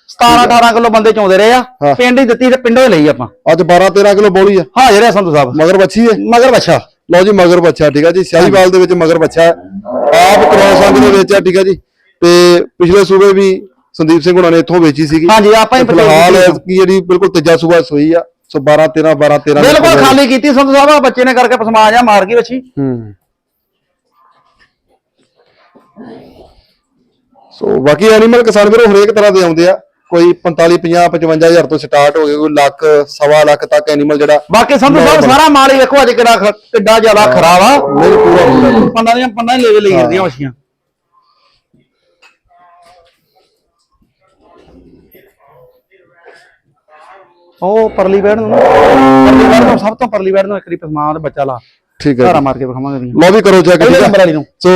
17 18 ਕਿਲੋ ਬੰਦੇ ਚੋਂਦੇ ਰਹੇ ਆ। ਪਿੰਡ ਹੀ ਦਿੱਤੀ ਤੇ ਪਿੰਡੋਂ ਹੀ ਲਈ ਆਪਾਂ। ਅੱਜ 12 13 ਕਿਲੋ ਬੋਲੀ ਆ। ਹੈ ਸੰਧੂ ਸਾਹਿਬ। ਮਗਰ ਬੱਚੀ ਹੈ। ਮਗਰ ਬੱਚਾ। ਲਓ ਜੀ ਮਗਰ ਬੱਚਾ ਠੀਕ ਆ ਜੀ। ਸ਼ਾਹੀਵਾਲ ਦੇ ਵਿੱਚ ਮਗਰ ਬੱਚਾ। ਆਪ ਕ੍ਰੋਸ ਦੇ ਵਿੱਚ ਆ ਠੀਕ ਆ ਜੀ। ਤੇ ਪਿਛਲੇ ਸੂਬੇ ਵੀ ਸੰਦੀਪ ਸਿੰਘ ਹੁਣਾਂ ਨੇ ਇੱਥੋਂ ਵੇਚੀ ਸੀਗੀ। ਹਾਂਜੀ ਆਪਾਂ ਹੀ ਫਿਲਹਾਲ ਪਟੇਲ ਕੀ ਜਿਹੜੀ ਬਿਲਕੁਲ ਤੀਜਾ ਸੂਬਾ ਸੋਈ ਆ ਸੋ 12 13 12 13 ਬਿਲਕੁਲ ਖਾਲੀ ਕੀਤੀ ਸੰਧੂ ਸਾਹਿਬ ਆਹ ਬੱਚੇ ਨੇ ਕਰਕੇ ਪਸਮਾ ਜਾ ਮਾਰ ਗਈ ਬੱਚੀ। ਹੂੰ। ਸੋ ਬਾਕੀ ਐਨੀਮਲ ਕਿਸਾਨ ਵੀਰੋ ਹਰੇਕ ਤਰ੍ਹਾਂ ਦੇ ਆਉਂਦੇ ਆ। ਕੋਈ 45 50 55000 ਤੋਂ ਸਟਾਰਟ ਹੋ ਗਏ ਕੋਈ ਲੱਖ ਸਵਾ ਲੱਖ ਤੱਕ ਐਨੀਮਲ ਜਿਹੜਾ ਬਾਕੀ ਸੰਧੂ ਸਾਹਿਬ ਸਾਰਾ ਮਾਲ ਹੀ ਵੇਖੋ ਅੱਜ ਕਿਹੜਾ ਕਿੱਡਾ ਜ਼ਿਆਦਾ ਖਰਾਬ ਆ। ਨਹੀਂ ਪੂਰਾ ਪੰਨਾਂ ਦੀਆਂ ਪੰਨਾਂ ਹੀ ਲੈ ਲਈ ਜਾਂਦੀਆਂ ਮੱਛੀਆਂ ਉਹ ਪਰਲੀ ਬੈੜ ਨੂੰ ਨਾ, ਪਰਲੀ ਬੈੜ ਨੂੰ ਸਭ ਤੋਂ ਪਰਲੀ ਬੈੜ ਨੂੰ ਇੱਕ ਰੀ ਪਸਮਾ ਤੇ ਬੱਚਾ ਲਾ। ਠੀਕ ਹੈ ਘਾਰਾ ਜੀ। ਮਾਰ ਕੇ ਵਿਖਾਵਾਂਗੇ ਵੀ ਲਓ ਵੀ ਕਰੋ ਚੈੱਕ ਪਹਿਲੇ ਠੀਕ ਨੰਬਰ ਆ ਵਾਲੀ ਨੂੰ। ਸੋ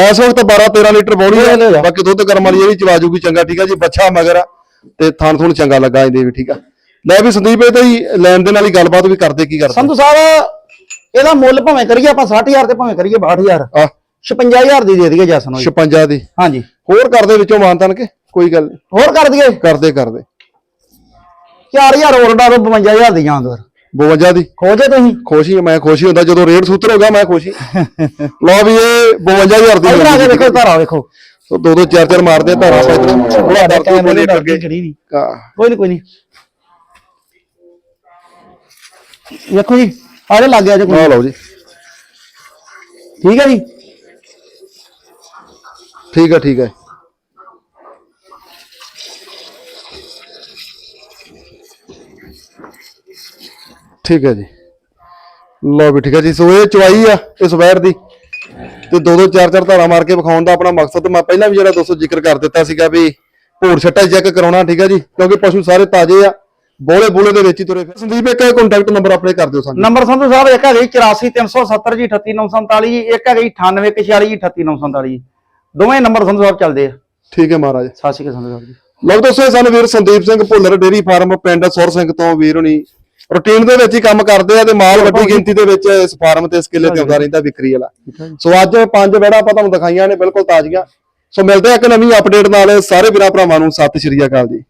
ਇਸ ਵਕਤ 12 13 ਲੀਟਰ ਲੈ ਹੈ। ਬਾਕੀ ਦੁੱਧ ਗਰਮ ਵਾਲੀ ਇਹ ਵੀ ਚਵਾ ਜੂਗੀ ਚੰਗਾ ਠੀਕ ਆ ਜੀ? ਬੱਚਾ ਮਗਰ ਆ ਤੇ ਥਣ ਥੁਣ ਚੰਗਾ ਲੱਗਾ ਇਹਦੇ ਵੀ ਠੀਕ ਆ? ਲੈ ਵੀ ਸੰਦੀਪ ਇਹ ਤਾਂ ਹੀ ਲੈਣ ਦੇ ਨਾਲ ਹੀ ਗੱਲਬਾਤ ਵੀ ਕਰਦੇ ਕੀ ਕਰਦੇ? ਸੰਧੂ ਸਾਹਿਬ ਇਹਦਾ ਮੁੱਲ ਭਾਵੇਂ ਕਰੀਏ ਆਪਾਂ 60000 ਤੇ ਭਾਵੇਂ ਕਰੀਏ 62000 ਆ 56000 ਦੀ ਦੇ ਦਈਏ ਜਸਨ ਨੂੰ ਜੀ। 56 ਦੀ। ਹਾਂਜੀ। ਹੋਰ ਕਰਦੇ ਵਿੱਚੋਂ ਮਾਨਤਨ ਕੇ ਕੋਈ ਗੱਲ ਨੀ। ਹੋਰ ਕਰ ਦਈਏ। ਕਰਦੇ ਕਰਦੇ 4000 ਹੋਰ ਡਾ 52000 ਦੀ ਜਾਂ ਦੋਰ 52 ਦੀ। ਖੋਜੇ ਤੁਸੀਂ? ਖੁਸ਼ੀ ਮੈਂ ਖੁਸ਼ੀ ਹੁੰਦਾ ਜਦੋਂ ਰੇਟ ਸੂਤਰ ਹੋ ਗਿਆ ਮੈਂ ਖੁਸ਼ੀ ਲਓ ਵੀ ਇਹ 52000 ਦੀ ਇਧਰ ਆ ਕੇ ਵੇਖੋ ਧਾਰਾ ਵੇਖੋ। ਸੋ ਦੋ ਦੋ ਚਾਰ ਚਾਰ ਮਾਰਦੇ ਧਾਰਾਂ ਆਪਾਂ ਇਧਰ ਥੋੜਾ ਦਰ ਤੋਂ ਬੋਲੇ ਅੱਗੇ। ਖੜੀ ਨਹੀਂ। ਹਾਂ ਕੋਈ ਨਹੀਂ ਕੋਈ ਨਹੀਂ ਵੇਖੋ ਜੀ ਆਰੇ ਲੱਗ ਗਿਆ ਜੀ ਕੋਈ। ਲਓ ਜੀ। ਠੀਕ ਹੈ ਜੀ? ਠੀਕ ਹੈ ਠੀਕ ਹੈ। ਠੀਕ ਹੈ ਜੀ। ਲਓ ਵੀ ਠੀਕ ਹੈ ਜੀ ਸੋ ਇਹ ਚਵਾਈ ਆ ਇਸ ਵੈਰ ਦੀ। ਤੇ ਦੋ ਦੋ ਚਾਰ ਚਾਰ ਧਾਰਾਂ ਮਾਰ ਕੇ ਵਿਖਾਉਣ ਦਾ ਆਪਣਾ ਮਕਸਦ ਮੈਂ ਪਹਿਲਾਂ ਵੀ ਜਿਹੜਾ ਦੋਸਤੋ ਜ਼ਿਕਰ ਕਰ ਦਿੱਤਾ ਸੀਗਾ ਵੀ ਭੋਰ ਛੱਟਾ ਚੈੱਕ ਕਰਾਉਣਾ ਠੀਕ ਹੈ ਜੀ ਕਿਉਂਕਿ ਪਸ਼ੂ ਸਾਰੇ ਤਾਜ਼ੇ ਆ ਬੋਲੇ ਬੋਲੇ ਦੇ ਵਿੱਚ ਹੀ ਤੁਰੇ ਫਿਰ ਸੰਦੀਪ ਇੱਕ ਕੰਟੈਕਟ ਨੰਬਰ ਆਪਣੇ ਕਰ ਦਿਓ ਸਾਨੂੰ। ਨੰਬਰ ਸੰਧੂ ਸਾਹਿਬ ਇੱਕ ਹੈਗਾ ਜੀ 84370 ਜੀ 38947 ਜੀ ਇੱਕ ਹੈਗਾ ਜੀ 9846 ਜੀ 38947 ਜੀ ਦੋਵੇਂ ਨੰਬਰ ਸੰਧੂ ਸਾਹਿਬ ਚੱਲਦੇ ਆ। ਠੀਕ ਹੈ ਮਹਾਰਾਜ। ਸਤਿ ਸ਼੍ਰੀ ਅਕਾਲ ਸੰਧੂ ਸਾਹਿਬ ਜੀ। ਲਓ ਦੋਸਤੋ ਸਾਨੂੰ ਵੀਰ ਸੰਦੀਪ ਸਿੰਘ ਭੁੱਲਰ ਡੇਰੀ ਫਾਰਮ ਪਿੰਡ ਸੁਰ ਸਿੰਘ ਤੋਂ ਵੀਰ ਹੁਣੀ ਰੂਟੀਨ ਦੇ ਵਿੱਚ ਹੀ ਕੰਮ ਕਰਦੇ ਆ ਤੇ ਮਾਲ ਵੱਡੀ ਗਿਣਤੀ ਦੇ ਵਿੱਚ ਇਸ ਫਾਰਮ ਤੇ ਇਸ ਕਿੱਲੇ ਤੇ ਆਉਂਦਾ ਰਹਿੰਦਾ ਵਿਕਰੀ ਵਾਲਾ। ਸੋ ਅੱਜ ਪੰਜ ਵਿਹੜਾ ਆਪਾਂ ਤੁਹਾਨੂੰ ਦਿਖਾਈਆਂ ਨੇ ਬਿਲਕੁਲ ਤਾਜ਼ੀਆਂ। ਸੋ ਮਿਲਦੇ ਆ ਇੱਕ ਨਵੀਂ ਅਪਡੇਟ ਨਾਲ। ਸਾਰੇ ਵੀਰਾਂ ਭਰਾਵਾਂ ਨੂੰ ਸਤਿ ਸ਼੍ਰੀ ਅਕਾਲ ਜੀ।